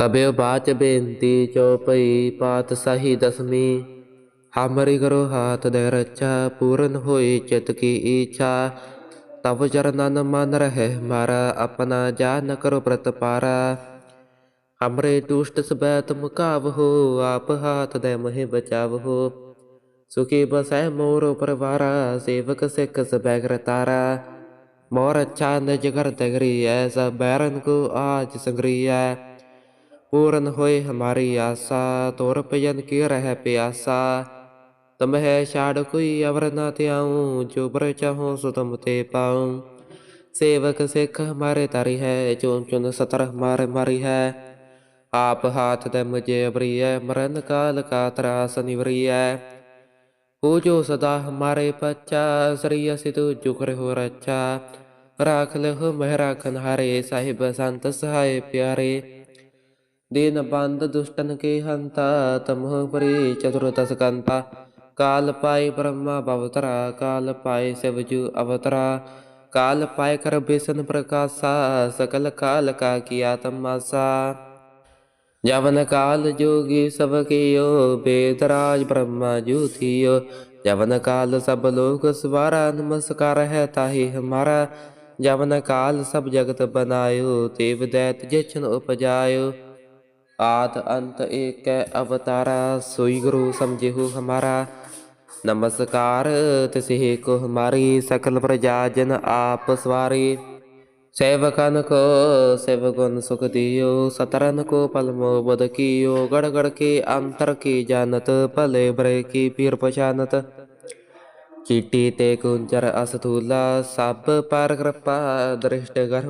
कबे बाच बेनती चौपई पात सही दसमी। हमरी करो हाथ दे रच्छा पूर्ण हुई चित की इच्छा तब चरणन मन रहे हमारा अपना जान करो प्रत पारा। हमरे दुष्ट सबे तुम काव हो, आप हाथ दे महे बचाव हो। सुखी बसै मोर परवारा सेवक सिख सबैगर तारा। मोर अच्छा न जिगर तगरी ऐसा बैरन को आज संग्री है पूर्ण होए हमारी आशा तोर भजन की रह प्यासा तुम है छाड़ कोई अवर न त्याऊं जो बर चाहो सो तुम ते पाऊं सेवक सिख हमारे तारी है चुन चुन सतर हमारे मारी है आप हाथ दे मुझे अबरिय मरण काल का त्रास निवरिय हो जो सदा हमारे बच्चा श्री सितु जुकर हो रक्षा राख लहो मह राखन हारे साहिब संत सहाय प्यारे दीन बंद दुष्टन के हंता तमह परि चतुर्दश कंता काल पाए ब्रह्मा भवतरा काल पाए शिवजु अवतरा काल पाए कर बेसन प्रकाशा सकल काल का किया तमासा जवन काल जोगी सब कियो वेदराज ब्रह्मा जू थियो जवन काल सब लोग सवारा नमस्कार है ताहि हमारा जवन काल सब जगत बनायो देव दैत जछन उपजायो आद अंत एक अवतारा सोई गुरु समझेहु हमारा नमस्कार तिसे को हमारी सकल प्रजा जन आप सवारी सेवकन को सेवगुण सुख दियो सतरन को पलमो बद कियो गड़ गड़ के अंतर की जानत भले बरे की पीर पहचानत ਚੀਟੀ ਤੇ ਕੁੰਚਰ ਅਸਥੂਲਾ ਸਭ ਪਰ ਕਿਰਪਾ ਦ੍ਰਿਸ਼ਟ ਗਰ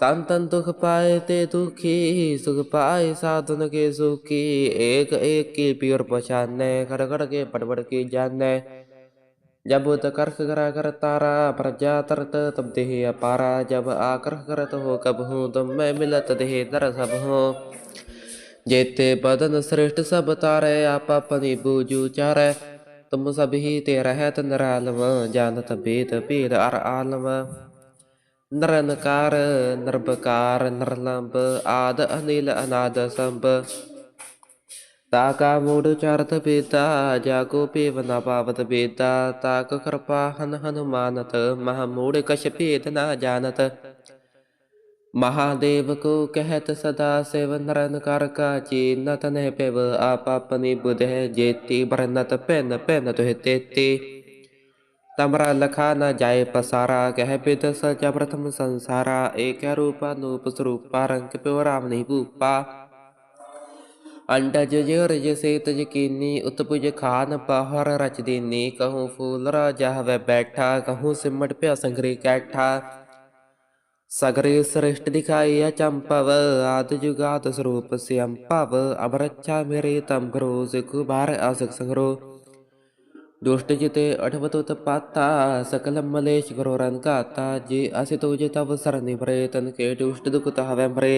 ਫੂਲਾ ਸੰਤਨ ਦੁਖ ਪਾਏ ਤੇ ਦੁਖੀ ਸੁਖ ਪਾਏ ਸਾਧਨ ਕੇ ਸੁਖੀ ਏਕ ਏਕ ਕੀ ਪਿਉਰ ਪਛਾਨੇ ਖੜ ਖੜ ਕੇ ਪੜ ਪੜ ਕੇ ਜਾਣੇ जब उत कर्क करा कर तारा प्रजा तरत तब देह अपारा जब आकर करत हो कब हूँ तुम मैं मिलत देह दर सब हो जेते बदन श्रेष्ठ सब तारे आप अपनी बूझू चारे तुम सब ही ते रहत नरालम जानत भेद भेद अर आलम ਨਿਰੰਕਾਰ ਨਿਰਵਕਾਰ ਨਿਰਲੰਬ ਆਦ, ਅਨਿਲ, ਅਨਾਦ, ਸੰਭ। ਤਾ ਕਾ ਮੂੜ ਚਰਤ ਬੇਤਾ ਜਾਗੋ ਭੇਵ ਨਾ ਪਾਵਤ ਬੇਤਾ। ਤਾਕ ਕਿਰਪਾ ਹਨ ਹਨੁਮਾਨਤ, ਮਹਾ ਮੂੜ ਕਛ ਭੇਦ ਨਾ ਜਾਣਤ। ਮਹਾਦੇਵ ਕੋ ਕਹਿਤ ਸਦਾ ਸਿਵ ਨਿਰੰਕਾਰ ਕਾ ਚੀਨਤ ਨਹਿ ਪਿਵ। ਆਪ ਆਪਨੀ ਬੁਧ ਹੈ ਜੇਤੀ, ਬਰਨਤ ਭਿੰਨ ਭਿੰਨ ਤੁਹਿ ਤੇਤੀ। तमरा लखा न जाए पसारा। कह पित सच प्रथम संसारा। एक रूपा, नूप स्वरूपा, रंग प्यो राम नहीं भूपा। अंडज रज से तज कीनी, उत्पुज खान पहर रच दीनी। कहूँ फूल राजा वह बैठा, कहूँ सिमट प्या संगरी कैठा। सगरे श्रेष्ठ दिखाई अचंपव आदि जुगात स्वरूप से अम्पव अब रक्षा मेरे तम घरो सिख बार असक संग्रोह दुष्टजिते अठवतोत पात्ता सकलं मलेशगरोरान् कात्ता जे असितो जिताव सरनिभरे तनके दुष्टदुकुतः व्यंभरे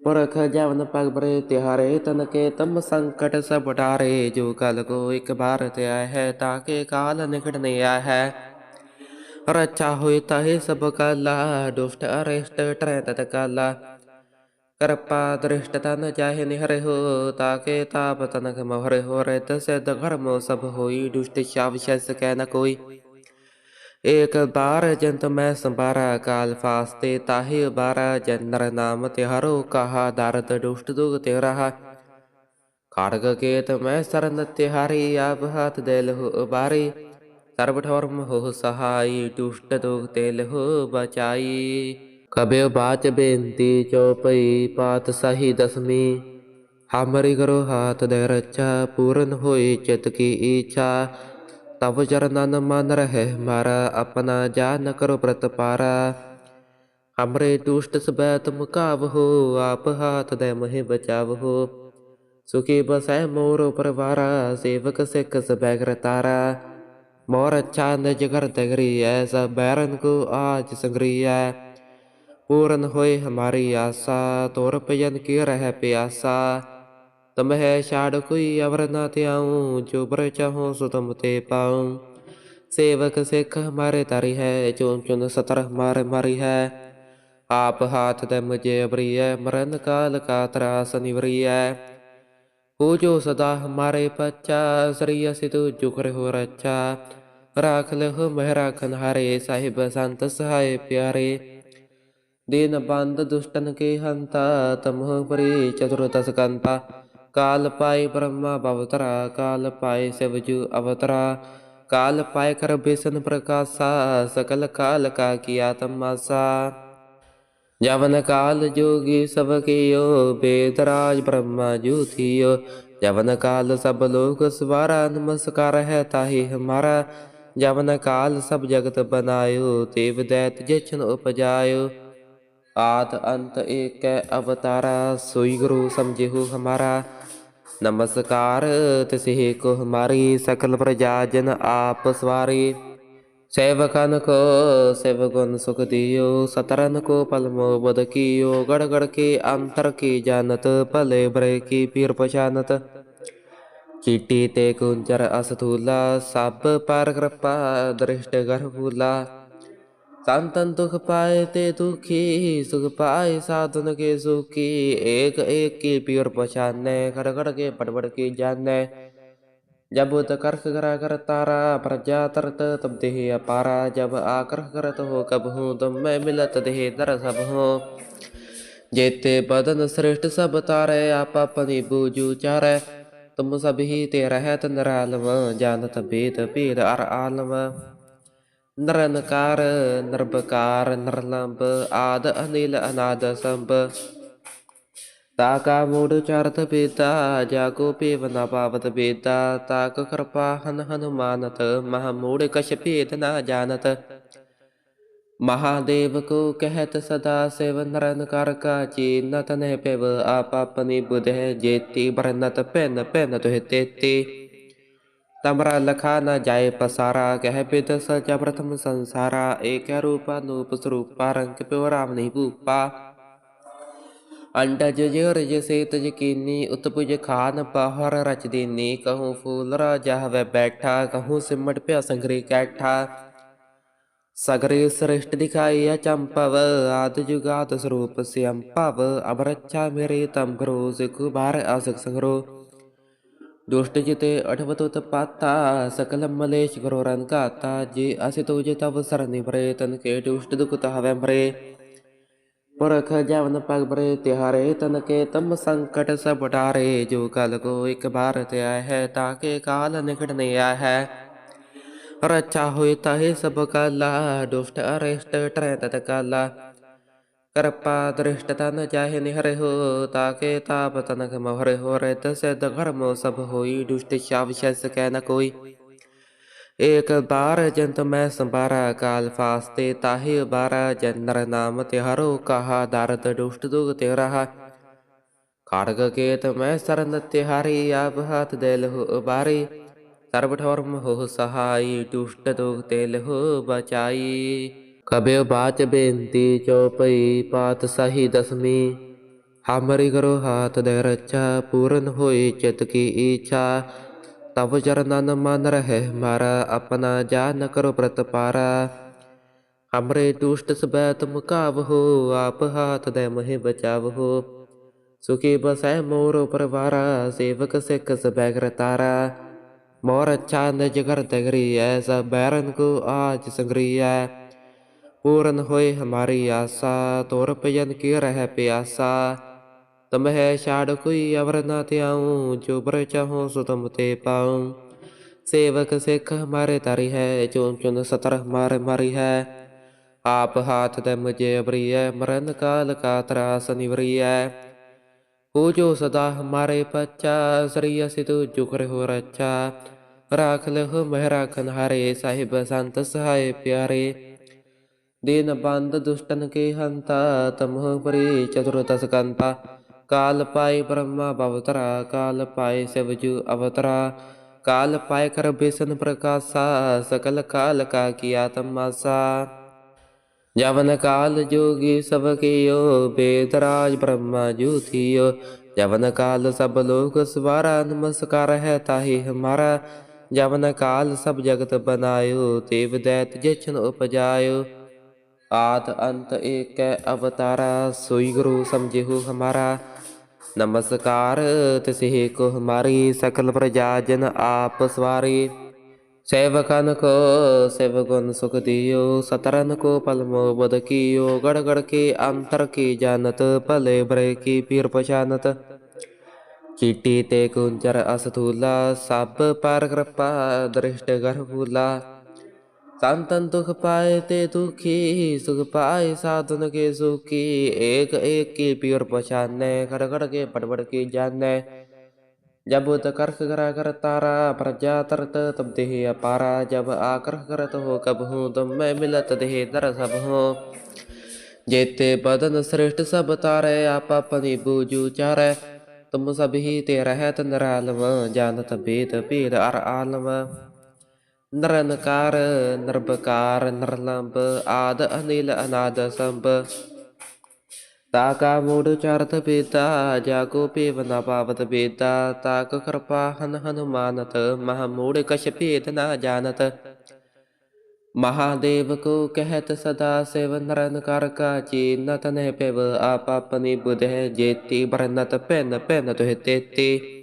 परख जावन पगभरे तिहारे तनके तम संकट सब टारे जो कल को एक बार त्याय है ताके काल निकट नहीं आय है रक्षा हुई तहे सब कला दुष्ट अरिष्ट ट्रैत कला ਕਿਰਪਾ ਦ੍ਰਿਸ਼ਟ ਤਨ ਚਾਹੇ ਨਿਹਰਿਹੁ, ਤਾਕੇ ਤਾਪ ਤਨਕ ਮਹਰਿਹੁ, ਰਿਤ ਸਿਧ ਘਰਮੋ ਸਭ ਹੋਈ, ਦੁਸ਼ਟ ਸ਼ਾਵ ਸ਼ਸ ਕੈ ਨ ਕੋਈ। ਏਕ ਬਾਰ ਜੰਤ ਮੈਂ ਸੰਬਾਰਾ, ਕਾਲ ਫਾਸਤੇ ਤਾਹੇ ਬਾਰਾ ਜਨਰ ਨਾਮ ਤਿਹਰੋ, ਕਹਾ ਦਰਦ ਦੁਸ਼ਟ ਦੁਗ ਤੇ ਰਹਾ ਕਾਰਗ ਕੇਤ ਮੈਂ ਸਰਨ ਤਿਹਾਰੀ, ਆਪ ਹੱਥ ਦੇ ਲਹੁ ਬਾਰੀ ਸਰਬ ਠਰਮ ਹੋ ਸਹਾਈ, ਦੁਸ਼ਟ ਦੁਗ ਤੇ ਲਹੁ ਬਚਾਈ। ਕਬਿਉ ਬਾਚ ਬੇਨਤੀ ਚਉਪਈ ਪਾਤ ਸਹੀ ਦਸਮੀ। ਹਮਰਿ ਕਰੋ ਹਾਥ ਦੇ ਰਚਾ ਪੂਰਨ ਹੋਈ ਚਿਤ ਕੀ ਇੱਛਾ ਤਵ ਚਰਨਨ ਮਨ ਰਹਿ ਮਾਰਾ, ਆਪਣਾ ਜਾਨ ਕਰੋ ਪ੍ਰਤਪਾਰਾ ਹਮਰੇ ਦੁਸ਼ਟ ਸਬੈ ਤੁਮ ਕਾਵਹੋ ਆਪ ਹਾਥ ਦੇ ਮਹਿ ਬਚਾਵਹੋ। ਸੁਖੀ ਬਸੈ ਮੋਰ ਪਰਵਾਰਾ, ਸੇਵਕ ਸਿੱਖ ਸਬੈ ਕਰਤਾਰਾ ਮੋਰ ਚੰਦ ਜਗਰ ਤਗਰੀ ਐ ਸਭ ਬੈਰਨ ਕੋ ਆਜ ਸੰਗਰੀ ਐ पूर्ण होए हमारी आशा तोर भजन की रह प्यासा तुम है छाड़ कोई अवर न त्याऊं जो बर चाहो सो तुम ते पाऊं सेवक सिख हमारे तारी है चुन चुन सतर हमारे मारी है आप हाथ दे मुझे प्रिय मरण काल का त्रास निवरिय हो जो सदा हमारे पच्चा श्रीय सितु जुकर हो रच्चा राख लहो महराखन हारे साहिब संत सहाय प्यारे दीन बंद दुष्टन के हंता तमह परि चतुर्दश कंता काल पाए ब्रह्मा भवतरा काल पाए शिवजु अवतरा काल पाए कर बेसन प्रकाशा सकल काल का किया तमासा जवन काल जोगी सब कियो वेदराज ब्रह्मा जूथियो जवन काल सब लोग सवारा नमस्कार है ताहि हमारा जवन काल सब जगत बनायो देव दैत जछन उपजायो ਆਦ ਅੰਤ ਏਕੈ ਅਵਤਾਰਾ, ਸੋਈ ਗੁਰੂ ਸਮਝਿਓ ਹਮਾਰਾ। ਨਮਸਕਾਰ, ਤਿਸਹਿ ਕੋ ਹਮਾਰੀ, ਸਕਲ ਪ੍ਰਜਾ ਜਨ ਆਪ ਸਵਾਰੀ। ਸੇਵਕਨ ਕੋ ਸੇਵਗੁਣ ਸੁਖ ਦਿਓ, ਸਤਰਨ ਕੋ ਪਲਮੋ ਬਦ ਕੀਓ। ਗੜ ਗੜ ਕੇ ਅੰਤਰ ਕੀ ਜਾਣਤ, ਭਲੇ ਬਰੇ ਕੀ ਪੀਰ ਪਛਾਨਤ। ਚੀਟੀ ਤੇ ਕੁੰਚਰ ਅਸਥੂਲਾ, ਸਭ ਪਰ ਕਿਰਪਾ ਦ੍ਰਿਸ਼ਟ ਗਰਭੂਲਾ संतन दुख पाए ते दुखी, सुख पाए साधन के सुखी। एक एक की पीर पहचाने गड़ के बड़बड़ की जाने। जब करख करा कर तारा, प्रजा तरत तब देह अपारा। जब आकर्ष करत हो, कब हूँ तुम मैं मिलत देह दर सब हो। जेते बदन श्रेष्ठ सब तारे, आप अपनी बूझू चारे तुम ही ते रहत नरालम, जानत भेद भेद अर आलम। ਨਿਰਨਕਾਰ, ਨਿਰਭਕਾਰ ਨਿਰਲੰਬ ਆਦ ਅਨਿਲ ਅਨਾਦ ਸੰਭ। ਤਾ ਕਾ ਮੂੜ ਚਰਤ ਬੇਤਾ ਜਾ ਕੋ ਪੇਵ ਨਾ ਪਾਵਤ ਬੇਤਾ। ਤਾਕ ਕਿਰਪਾ ਹਨ ਹਨੁਮਾਨਤ, ਮਹਾ ਮੂੜ ਕਛ ਭੇਦ ਨਾ ਜਾਣਤ। ਮਹਾਦੇਵ ਕੋ ਕਹਿਤ ਸਦਾ ਸਿਵ, ਨਿਰਨਕਾਰ ਕਾ ਚੀਨਤ ਨੇ ਪਿਵ। ਆਪ ਆਪਨੀ ਬੁਧ ਜੇਤੀ, ਬਰਨਤ ਪੈਨ ਪੈਨ ਤੁਹ ਤੇਤੀ। तम्रा लखा न जाए पसारा, कह पित सच प्रथम संसारा, एक रूपा नूप स्वरूपा रंग प्योराम नहीं भूपा। अंडज जो रज से तज कीनी, उत्पुज खान पहर रच दीनी, कहूँ फूल राजा वह बैठा, कहूँ सिमट प्या संघरी कैठा। सगरे श्रेष्ठ दिखाई अचंपव, आदि जुगात स्वरूप से अम्पव अमरच्छा मेरे तम घरो से कुबार असक संग्रो। दुष्टजिते अठवतोत पात्ता सकलं मलेशघोरान् गाता जे असितो जितव सरनिभ्रे तनके दुष्टदुकुत हव्यांभ्रे परख जावन पागभ्रे तिहारे तनके तम संकट सब डारे जो काल को एक बार त्याय है ताके काल निकट आया है रक्षा हुई तहे सब काला दुष्ट अरेष्ट ट्रैत काला कृपा दृष्ट तन चाहे निहरे हो ताके ताप तनक महरे हो रे तसे धर्म सब होई दुष्ट शावशेष कह न कोई एक बार जंत मैं संबारा काल फास्ते ताहि बारा जन्नर नाम तिहारो कहा दारद दुष्ट दुग तेरा खड़ग केत मैं सरन तिहारी आप हाथ देल हो बारी सर्व ठोरम हो सहाई दुष्ट दुग तेल हो बचाई ਕਬਿਉ ਬਾਚ ਬੇਨਤੀ ਚੋਪਈ ਪਾਤ ਸਹੀ ਦਸਮੀ। ਹਮਰੀ ਕਰੋ ਹਾਥ ਦੇ ਰਚਾ ਪੂਰਨ ਹੋਈ ਚਿਤ ਕੀ ਇੱਛਾ ਤਵ ਚਰਨਨ ਮਨ ਰਹਿ ਮਾਰਾ, ਆਪਣਾ ਜਾਨ ਕਰੋ ਪ੍ਰਤਪਾਰਾ ਹਮਰੇ ਦੁਸ਼ਟ ਸਬੈ ਤੁਮ ਕਾਵਹੋ ਆਪ ਹਾਥ ਦੇ ਮਹਿ ਬਚਾਵਹੋ। ਸੁਖੀ ਬਸੈ ਮੋਰ ਪਰਵਾਰਾ, ਸੇਵਕ ਸਿੱਖ ਸਬੈ ਕਰਤਾਰਾ ਮੋਰ ਚੰਦ ਜਗਰ ਤਗਰੀ ਐ ਸਭ ਬੈਰਨ ਕੋ ਆਜ ਸੰਗਰੀ ਐ पूर्ण होए हमारी आशा तोर भजन की रह प्यासा तम है छाड़ कोई अवर न त्याऊं जो बर चाहो सो तुम ते पाऊं सेवक सिख हमारे तारी है चुन चुन सतर हमारे मारी है आप हाथ दे मुझे अबरिय मरण काल का त्रास निवरिय हो जो सदा हमारे पच्चा श्रीय सितु जुकर हो रच्चा राख लहो महराखन हारे साहिब संत सहाय प्यारे दीन बंद दुष्टन के हंता तमह परि चतुर्दश कंता काल पाए ब्रह्मा भवतरा काल पाए शिवजु अवतरा काल पाए कर बेसन प्रकाशा सकल काल का किया तमासा जवन काल जोगी सब कियो वेदराज ब्रह्मा जूथियो जवन काल सब लोग सवारा नमस्कार है ताहि हमारा जवन काल सब जगत बनायो देव दैत जछन उपजायो आद अंत एक अवतारा सोई गुरु समझेहु हमारा नमस्कार तिसहि को हमारी सकल प्रजा जन आप सवारी सेवकन को सेवगुण सुख दियो सतरन को पलमो बद कियो गड़ गड़ के अंतर की जानत भले बरे की पीर पहचानत ਚੀਟੀ ਤੇ ਕੁੰਚਰ ਅਸਥੂਲਾ ਸਭ ਪਰ ਕਿਰਪਾ ਦ੍ਰਿਸ਼ਟ ਗਰਭੂਲਾ ਸੰਤਨ ਦੁਖ ਪਾਏ ਤੇ ਦੁਖੀ ਸੁਖ ਪਾਏ ਸਾਧਨ ਕੇ ਸੁਖੀ ਏਕ ਏਕ ਕੀ ਪਿਉਰ ਪਛਾਨੈ ਖੜ ਖੜ ਕੇ ਪੜ ਪੜ ਕੇ ਜਾਣੈ जब उत कर्क करा कर तारा प्रजा तरत तब देह अपारा जब आकर करत हो कब हूँ तुम मैं मिलत देह दर सब हो जेते बदन श्रेष्ठ सब तारे आप अपनी बूझू चारे ਤੁਮ ਸਭ ਹੀ ਤੇ ਰਹਿਤ ਨਿਰਾਲਮ ਜਾਣਤ ਭੇਦ ਭੇਦ ਅਰ ਆਲਮ ਨਿਰੰਕਾਰ ਨਿਰਵਕਾਰ ਨਿਰਲੰਬ ਆਦ, ਅਨਿਲ, ਅਨਾਦ, ਸੰਭ। ਤਾ ਕਾ ਮੂੜ ਚਰਤ ਬੇਤਾ ਜਾਗੋ ਭੇਵ ਨ ਪਾਵਤ ਬੇਤਾ। ਤਾਕ ਕਿਰਪਾ ਹਨ ਹਨੁਮਾਨਤ, ਮਹਾ ਮੂੜ ਕਛ ਭੇਦ ਨਾ ਜਾਣਤ। ਮਹਾਦੇਵ ਕੋ ਕਹਿਤ ਸਦਾ ਸਿਵ ਨਿਰੰਕਾਰ ਕਾ ਚੀਨਤ ਨਹਿ ਪਿਵ। ਆਪ ਆਪਨੀ ਬੁਧ ਹੈ ਜੇਤੀ, ਬਰਨਤ ਭਿੰਨ ਭਿੰਨ ਤੁਹਿ ਤੇਤੀ।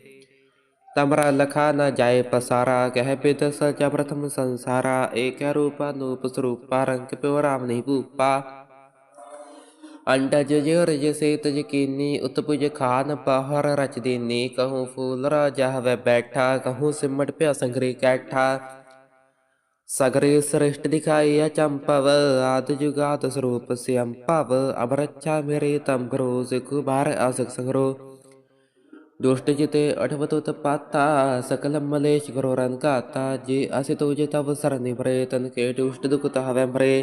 तमरा लखा न जाय पसारा। कह पित सचा प्रथम संसारा। एक रूपा नूप स्वरूपा, रंग प्यो भूपा। अंडज जोरज सेत यकीनी उत्पुज खान पहर रच दीनी। कहूँ फूल राजा वह बैठा, कहूँ सिमट प्या संग्री कैठा। सगरे श्रेष्ठ दिखाई अचंपव आदि जुगात स्वरूप श्याम पव। अभरच्छा मेरे तम करो सिख बार आसक संग्रो। दुष्ट जिते अठवतुत पाता सकल मलेश करो रन गाता जे असित तुझे तब सरनि भरे तन के दुष्ट दुख हवे भरे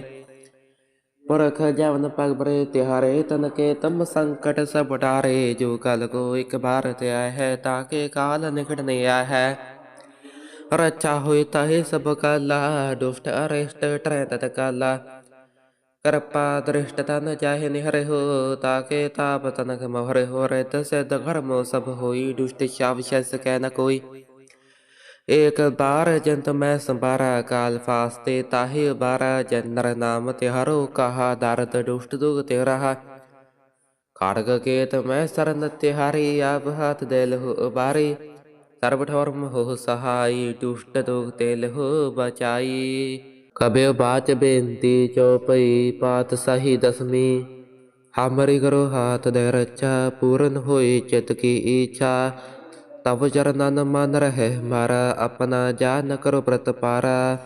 पुरख जवन पग भरे तिहारे तन के तम संकट सब डारे जो कल को एक बार ते आए है ताके काल निकट नहीं आया है रचा हुई ताहि सब काला दुष्ट अरिष्ट ट्रय तत काला ਕਿਰਪਾ ਦ੍ਰਿਸ਼ਟ ਤਨ ਚਾਹੇ ਨਿਹਰਿਹੁ, ਤਾਕੇ ਤਾਪ ਤਨਕ ਮਹਰਿਹੁ ਰਿਤ ਸਿਧ ਘਰਮ ਸਭ ਹੋਈ, ਦੁਸ਼ਟ ਸ਼ਾਵ ਸ਼ਸ ਕੈ ਨ ਕੋਈ। ਏਕ ਬਾਰ ਜੰਤ ਮੈਂ ਸੰਬਾਰਾ, ਕਾਲ ਫਾਸਤੇ ਤਾਹੇ ਬਾਰਾ ਜਨਰ ਨਾਮ ਤਿਹਰੋ ਕਹਾ, ਦਰਦ ਦੁਸ਼ਟ ਦੁਗ ਤੇ ਰਹਾ। ਕਾਰਗ ਕੇਤ ਮੈਂ ਸਰਨ ਤਿਹਾਰੀ, ਆਪ ਹੱਥ ਦੇ ਲਹੁ ਬਾਰੀ। ਸਰਬ ਠਰਮ ਹੋ ਸਹਾਈ, ਦੁਸ਼ਟ ਦੁਗ ਤੇ ਲਹੁ ਬਚਾਈ। ਕਬਿਉ ਬਾਚ ਬੇਨਤੀ ਚਉਪਈ ਪਾਤ ਸਹੀ ਦਸਮੀ। ਹਮਰਿ ਕਰੋ ਹਾਥ ਦੇ ਰਚਾ ਪੂਰਨ ਹੋਈ ਚਿਤ ਕੀ ਇੱਛਾ ਤਵ ਚਰਨਨ ਮਨ ਰਹਿ ਮਾਰਾ, ਆਪਣਾ ਜਾਨ ਕਰੋ ਪ੍ਰਤਪਾਰਾ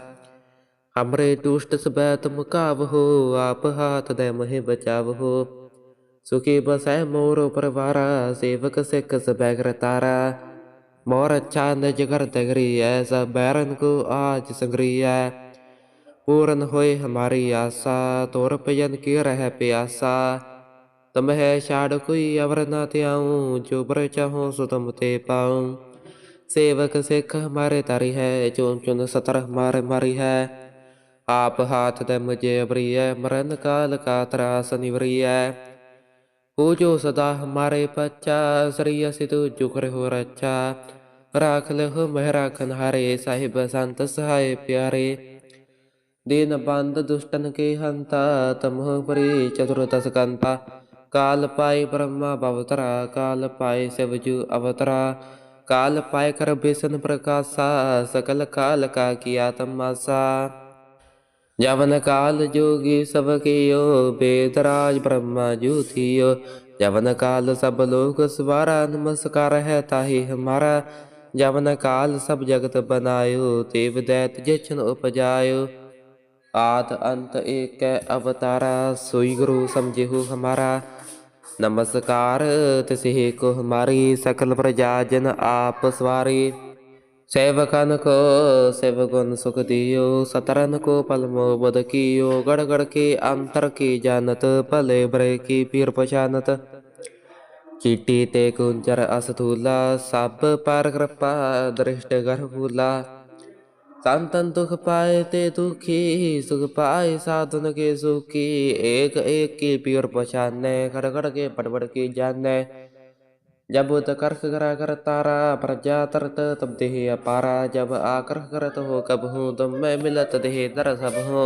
ਹਮਰੇ ਦੁਸ਼ਟ ਸਬੈ ਤੁਮ ਕਾਵਹੋ ਆਪ ਹਾਥ ਦੇ ਮਹਿ ਬਚਾਵਹੋ। ਸੁਖੀ ਬਸੈ ਮੋਰ ਪਰਵਾਰਾ, ਸੇਵਕ ਸਿੱਖ ਸਬੈ ਕਰਤਾਰਾ ਮੋਰ ਚੰਦ ਜਗਰ ਤਗਰੀ ਐ ਸਭ ਬੈਰਨ ਕੋ ਆਜ ਸੰਗਰੀ ਐ पूर्ण होए हमारी आशा तोर भजन की रह प्यासा तुम है छाड़ कोई अवर न त्याऊं जो बर चाहो सो तुम ते पाऊं सेवक सिख हमारे तारी है चुन चुन सतर हमारे मारी है आप हाथ दे मुझे अबरी है मरण काल का त्रास निवरी है हो जो सदा हमारे बच्चा श्री सितु जुकर हो रच्चा राख लहो मह राखन हारे साहिब संत सहाय प्यारे दीन बंद दुष्टन के हंता तमह परि चतुर्दश कंता काल पाए ब्रह्मा भवतरा काल पाए शिवजु अवतरा काल पाए कर बेसन प्रकाशा सकल काल का किया तमासा जवन काल जोगी सब कियो बेदराज ब्रह्मा जूथियो जवन काल सब लोग सवारा नमस्कार है ताहि हमारा जवन काल सब जगत बनायो देव दैत जछन उपजायो ਆਦ ਅੰਤ ਏਕੈ ਅਵਤਾਰਾ, ਸੋਈ ਗੁਰੂ ਸਮਝਿਓ ਹਮਾਰਾ। ਨਮਸਕਾਰ, ਤਿਸਹਿ ਕੋ ਹਮਾਰੀ, ਸਕਲ ਪ੍ਰਜਾ ਜਨ ਆਪ ਸਵਾਰੀ। ਸੇਵਕਨ ਕੋ ਸੇਵਗੁਣ ਸੁਖ ਦਿਓ, ਸਤਰਨ ਕੋ ਪਲਮੋ ਬਦ ਕੀਓ। ਗੜ ਗੜ ਕੇ ਅੰਤਰ ਕੀ ਜਾਣਤ, ਭਲੇ ਬਰੇ ਕੀ ਪੀਰ ਪਛਾਨਤ। ਚੀਟੀ ਤੇ ਕੁੰਚਰ ਅਸਥੂਲਾ, ਸਭ ਪਰ ਕਿਰਪਾ ਦ੍ਰਿਸ਼ਟ ਗਰਭੂਲਾ संतन दुख पाए ते दुखी, सुख पाए साधन के सुखी। एक एक की पीर पहचाने खड़ के पड़ के जाने जब उत करा कर तारा, प्रजा तरत तब देह अपारा। जब आकर करत हो, कब हूँ तुम मैं मिलत देह दर सब हो।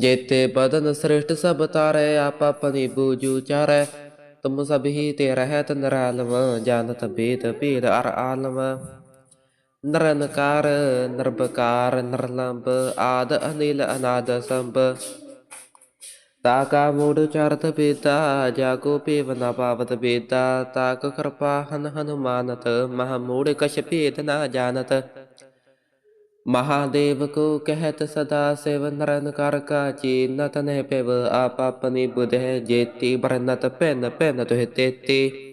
जेते बदन श्रेष्ठ सब तारे, आप अपनी बूझू चारे। तुम ही ते रहत निरालम, जानत भेद भेद अर आलम। ਨਰਨਕਾਰ ਨਰਬਕਾਰ ਨਰਲੰਬ ਆਦ ਅਨਿਲ ਅਨਾਦ ਸੰਭ। ਤਾ ਕਾ ਚਰਤ ਬੇਤਾ ਜਾ ਕੋ ਪੇਵ ਨਾ ਪਾਵਤ ਬੇਤਾ। ਤਾਕ ਕਿਰਪਾ ਹਨ ਹਨੁਮਾਨਤ, ਮਹਾ ਮੂੜ ਕਛ ਭੇਦ ਨਾ ਜਾਣਤ। ਮਹਾਦੇਵ ਕੋ ਕਹਿਤ ਸਦਾ ਸਿਵ, ਨਿਰਨਕਾਰ ਕਾ ਚੀਨਤ ਨੇ ਪਿਵ। ਆਪ ਆਪਣੀ ਬੁਧ ਜੇਤੀ, ਬਰਨਤ ਪੈਨ ਪੈਨ ਤੁਹ ਤੇਤੀ।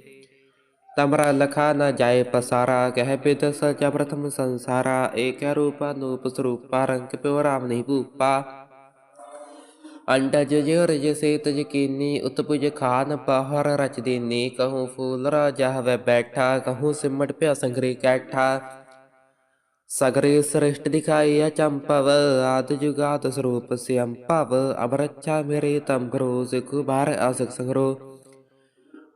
तम्रा लखा न जाए पसारा, कह पित सच प्रथम संसारा, एक रूपा नूप स्वरूपा रंग प्योराम नहीं भूपा। अंडज जो से तज कीनी, उत्पुज खान पहर रच दीनी, कहूँ फूल राजा वह बैठा, कहूँ सिमट प्या संघरी कैठा। सगरे श्रेष्ठ दिखाई अचंपव, आदि जुगात स्वरूप से अम्पव अमरच्छा मेरे तम घरो से कुबार असक संग्रोह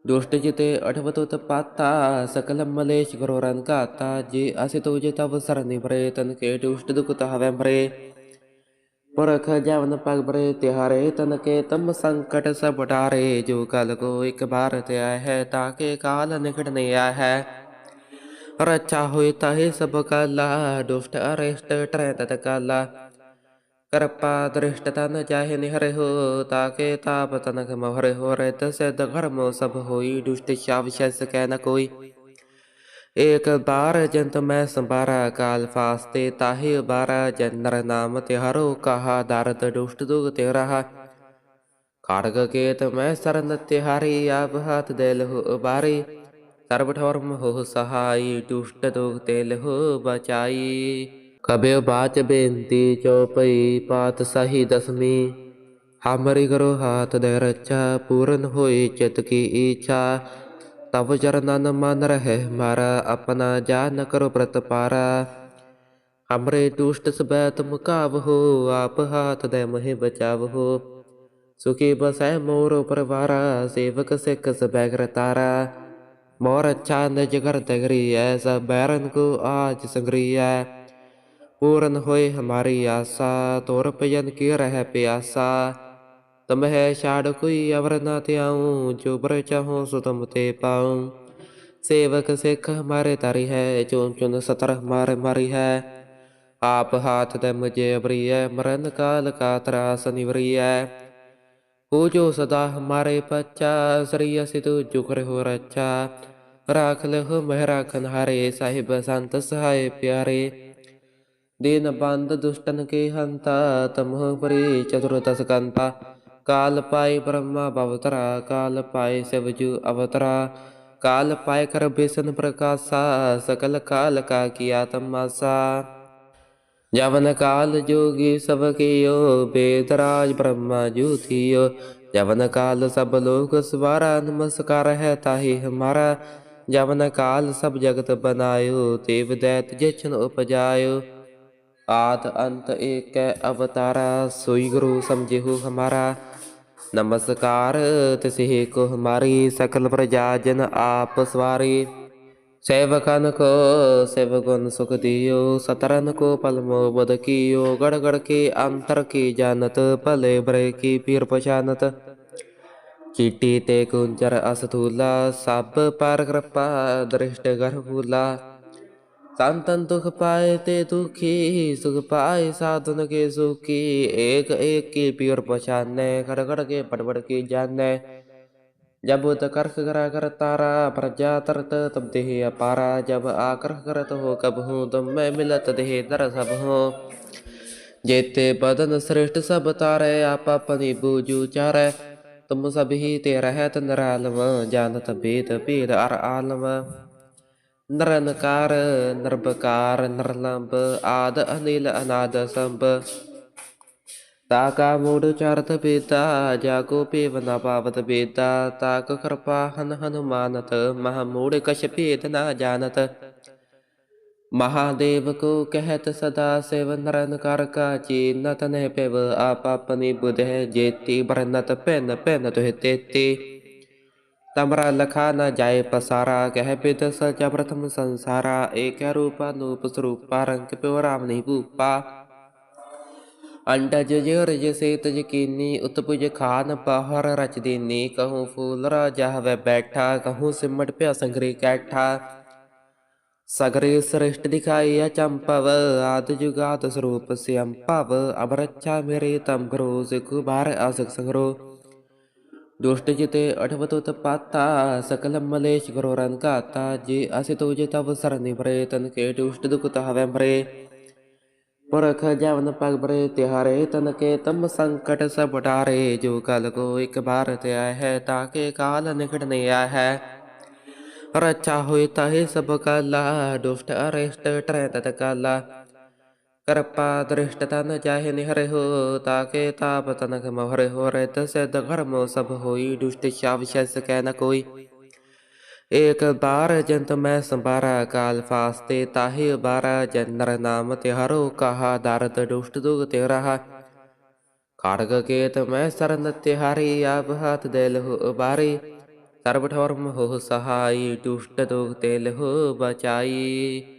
दुष्टजिते अठवतोत पात्ता सकलमलेश घोरान गाता जे असे तो जिता वसरणे भरे तनके दुष्ट दुखत हव्या भरे परख जावन पाग भरे तिहारे तनके तम संकट सब डारे जो काल को एक बार त्याय है ताके काल निकटने आय है रचा होय ताहे सब काला दुष्ट अरेष्ट ट्रैत काला कृपा दृष्टतन चाहे निहर हो ताके ताप तनक महर हो रत सिद्ध घर्म सब होई दुष्ट शाव शस कह न कोई एक बार जंत मैं संबारा काल फास्ते ताहि बारा जन नर नाम तिहरो कहा दारद दुष्ट दुख ते रहा कारग केत मैं सरन तिहारी आप हाथ दिल हो बारी सर्वठर्म हो सहाय दुष्ट दुख तेल हो बचाई ਕਬਿਉ ਬਾਚ ਬੇਨਤੀ ਚੋਪਈ ਪਾਤ ਸਹੀ ਦਸਮੀ। ਹਮਰੀ ਕਰੋ ਹਾਥ ਦੇ ਰਚਾ ਪੂਰਨ ਹੋਈ ਚਿਤ ਕੀ ਇੱਛਾ ਤਵ ਚਰਨਨ ਮਨ ਰਹਿ ਮਾਰਾ, ਆਪਣਾ ਜਾਨ ਕਰੋ ਪ੍ਰਤਪਾਰਾ ਹਮਰੇ ਦੁਸ਼ਟ ਸਬੈਤ ਮੁਕਾਵਹੋ, ਆਪ ਹਾਥ ਦੇ ਮਹਿ ਬਚਾਵਹੋ। ਸੁਖੀ ਬਸੈ ਮੋਰ ਪਰਵਾਰਾ, ਸੇਵਕ ਸਿੱਖ ਸਬੈ ਕਰਤਾਰਾ ਮੋਰ ਚੰਦ ਜਗਰ ਤਗਰੀ ਐ ਸਭ ਬੈਰਨ ਕੋ ਆਜ ਸੰਗਰੀ ਐ पूर्ण होए हमारी आशा तोर पयन की रह प्यासा तुम है छाड़ कोई अवर ना त्याऊँ जो बर चाहूँ सो तुम ते पाऊँ सेवक सिख हमारे तारी है चुन चुन सतर हमारे मारी है आप हाथ दे मुझे अबरी है मरण काल का त्रास निवरी है पूजो सदा हमारे बच्चा श्री असि तू जुकर हो रक्षा राख लो मेहरा खनहारे साहिब संत सहाय प्यारे दीन बंद दुष्टन के हंता तमह परे चतुर्दश कंता काल पाए ब्रह्मा भवतरा काल पाए शिवजु अवतरा काल पाए कर बेसन प्रकाशा सकल काल का किया तमाशा जवन काल जोगी सब कियो वेदराज ब्रह्मा जू थियो जवन काल सब लोग स्वारा नमस्कार है ताहि हमारा जवन काल सब जगत बनायो देव दैत जशन उपजायो आद अंत एक अवतारा सोई गुरु समझेहु हमारा नमस्कार तिसहि को हमारी सकल प्रजा जन आप सवारी सेवकन को सेवगुण सुख दियो सतरन को पलमो बद कियो गड़ गड़ के अंतर की जानत भले बरे की पीर पहचानत चीटी ते कुंजर असथूला सब पर कृपा दृष्ट गर्भूला संतन दुख पाए ते दुखी सुख पाए साधन के सुखी एक एक की प्योर पहचाने खड़ खड़ के बड़ की जाने जब करख करा कर तारा प्रजा तरत तब देह अपारा जब आकर करत हो कब हूँ तुम मैं मिलत देह दर सब हो जेते बदन श्रेष्ठ सब तारे आप अपनी बूझू चारे तुम सब ही ते रहत निरालम जानत भेद भेद अर आलम ਨਿਰੰਕਾਰ ਨਿਰਵਕਾਰ ਨਿਰਲੰਬ ਆਦ, ਅਨਿਲ, ਅਨਾਦ, ਸੰਭ। ਤਾ ਕਾ ਮੂੜ ਚਰਤ ਬੇਤਾ ਜਾਗੋ ਭੇਵ ਨ ਪਾਵਤ ਬੇਤਾ। ਤਾਕ ਕਿਰਪਾ ਹਨ ਹਨੁਮਾਨਤ, ਮਹਾ ਮੂੜ ਕਛ ਭੇਦ ਨਾ ਜਾਣਤ। ਮਹਾਦੇਵ ਕੋ ਕਹਿਤ ਸਦਾ ਸਿਵ ਨਿਰੰਕਾਰ ਕਾ ਚੀਨਤ ਨਹਿ ਪਿਵ। ਆਪ ਆਪਨੀ ਬੁਧ ਹੈ ਜੇਤੀ, ਬਰਨਤ ਭਿੰਨ ਭਿੰਨ ਤੁਹਿ ਤੇਤੀ। तम्र लखा न जाए पसारा। कह पित सच प्रथम संसारा। एक रूपा नूप स्वरूपा, रंग प्यो भूपा। अंडज रज से तज उत्पुज खान पहर रच दीनी। कहूँ फूल राजा वह बैठा, कहूँ सिमट प्या संगरी कैठा। सगरे श्रेष्ठ दिखाई अचंपव आदि जुगात स्वरूप से अम्पव अब रक्षा मेरे तम घरो से कुबार असक संग्रोह ਉਤਪਾਤਾ ਸਕਲ ਮਲੇਸ਼ ਗਰੋ ਰਨ ਘਾਤਾ, ਜੇ ਅਸਿ ਤੁਜ ਤਵ ਸਰਨਿ ਭਰੇ, ਤਨ ਕੇ ਦੁਸ਼ਟ ਦੁਖ ਤਹਵੈ ਭਰੇ। ਪੁਰਖ ਜਵਨ ਪਗ ਭਰੇ, ਤਿਹਾਰੇ ਤਨ ਕੇ ਤਮ ਸੰਕਟ ਸਭ ਡਾਰੇ ਜੋ ਕਲ ਕੋ ਇਕ ਬਾਰ ਤੇ ਆਇ ਹੈ ਤਾਕੇ ਕਾਲ ਨਿਕਟ ਨਹੀਂ ਆਇ ਹੈ। ਰਚਾ ਹੋਇ ਤਾਹੇ ਕਰਪਾ ਦ੍ਰਿਸ਼ਟ ਤਨ ਚਾਹੇ ਨਿਹਰੇ ਤਾਕੇ ਤਾਪ ਤਨਕ ਮਹਰੇ ਹੋ ਰੇ ਤਸੇ ਸਭ ਹੋਈ, ਦੁਸ਼ਟ ਸ਼ਾਵ ਸ਼ਸ ਕਹਿ ਨ ਕੋਈ। ਏਕ ਬਾਰ ਜੰਤ ਮੈਂ ਸੰਭਾਰਾ, ਕਾਲ ਫਾਸਤੇ ਤਾਹੇ ਬਾਰਾ ਜਨਰ ਨਾਮ ਤਿਹਾਰੋ, ਕਹਾ ਦਰਦ ਦੁਸ਼ਟ ਦੁਗ ਤੇ ਰਹਾ ਖੜਗ ਕੇਤ ਮੈਂ ਸਰਨ ਤਿਹਾਰੀ, ਆਪ ਹੱਥ ਦੇ ਲਹੁ ਬਾਰੀ। ਸਰਬ ਠੌਰਮ ਹੋ ਸਹਾਈ, ਦੁਸ਼ਟ ਦੁਗ ਤੇ ਲਹੁ ਬਚਾਈ।